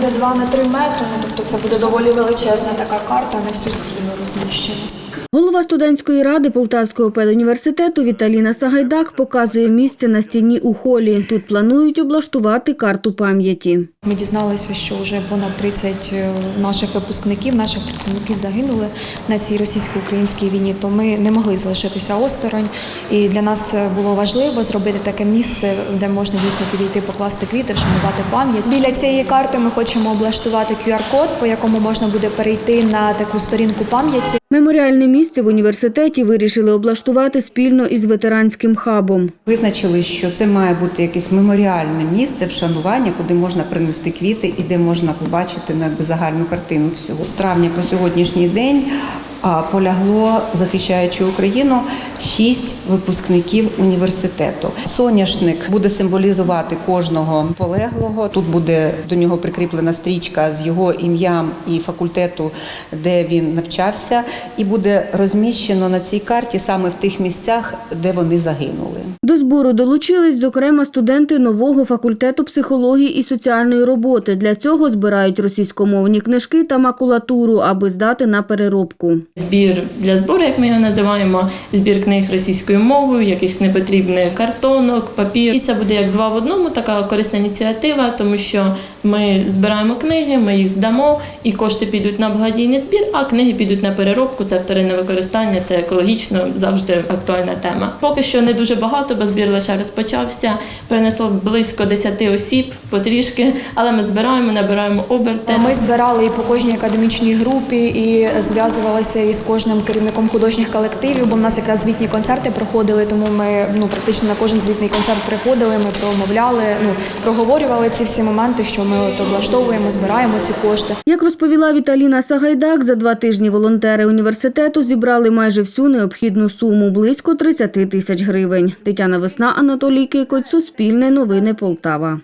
Буде 2 на 3 метри, ну тобто це буде доволі величезна така карта на всю стіну розміщена. Голова студентської ради Полтавського педуніверситету Віталіна Сагайдак показує місце на стіні у холі. Тут планують облаштувати карту пам'яті. Ми дізналися, що вже понад 30 наших випускників, наших працівників загинули на цій російсько-українській війні. То ми не могли залишитися осторонь. І для нас це було важливо зробити таке місце, де можна дійсно підійти, покласти квіти, вшанувати пам'ять. Біля цієї карти ми хочемо облаштувати QR-код, по якому можна буде перейти на таку сторінку пам'яті. Меморіальне місце в університеті вирішили облаштувати спільно із ветеранським хабом. Визначили, що це має бути якесь меморіальне місце вшанування, куди можна принести квіти і де можна побачити ну, якби загальну картину всього. З травня по сьогоднішній день а, полягло, захищаючи Україну, шість випускників університету. Соняшник буде символізувати кожного полеглого. Тут буде до нього прикріплена стрічка з його ім'ям і факультету, де він навчався, і буде розміщено на цій карті саме в тих місцях, де вони загинули. До збору долучились, зокрема, студенти нового факультету психології і соціальної роботи. Для цього збирають російськомовні книжки та макулатуру, аби здати на переробку. Збір для збору, як ми його називаємо, збір книг російською мовою, якихось непотрібних картонок, папір. І це буде як два в одному, така корисна ініціатива, тому що ми збираємо книги, ми їх здамо, і кошти підуть на благодійний збір, а книги підуть на переробку. Це вторинне використання, це екологічно завжди актуальна тема. Поки що не дуже багато, бо збір лише розпочався. Принесло близько 10 осіб потрішки, але ми збираємо, набираємо оберти. Ми збирали і по кожній академічній групі, і зв'язувалися із кожним керівником художніх колективів, бо в нас якраз звітні концерти проходили, тому ми ну практично на кожен звітний концерт приходили. Ми промовляли, ну проговорювали ці всі моменти, що ми от облаштовуємо, збираємо ці кошти. Як розповіла Віталіна Сагайдак, за два тижні волонтери університету зібрали майже всю необхідну суму – близько 30 тисяч гривень. Тетяна Весна, Анатолій Кикоць, Суспільне новини Полтава.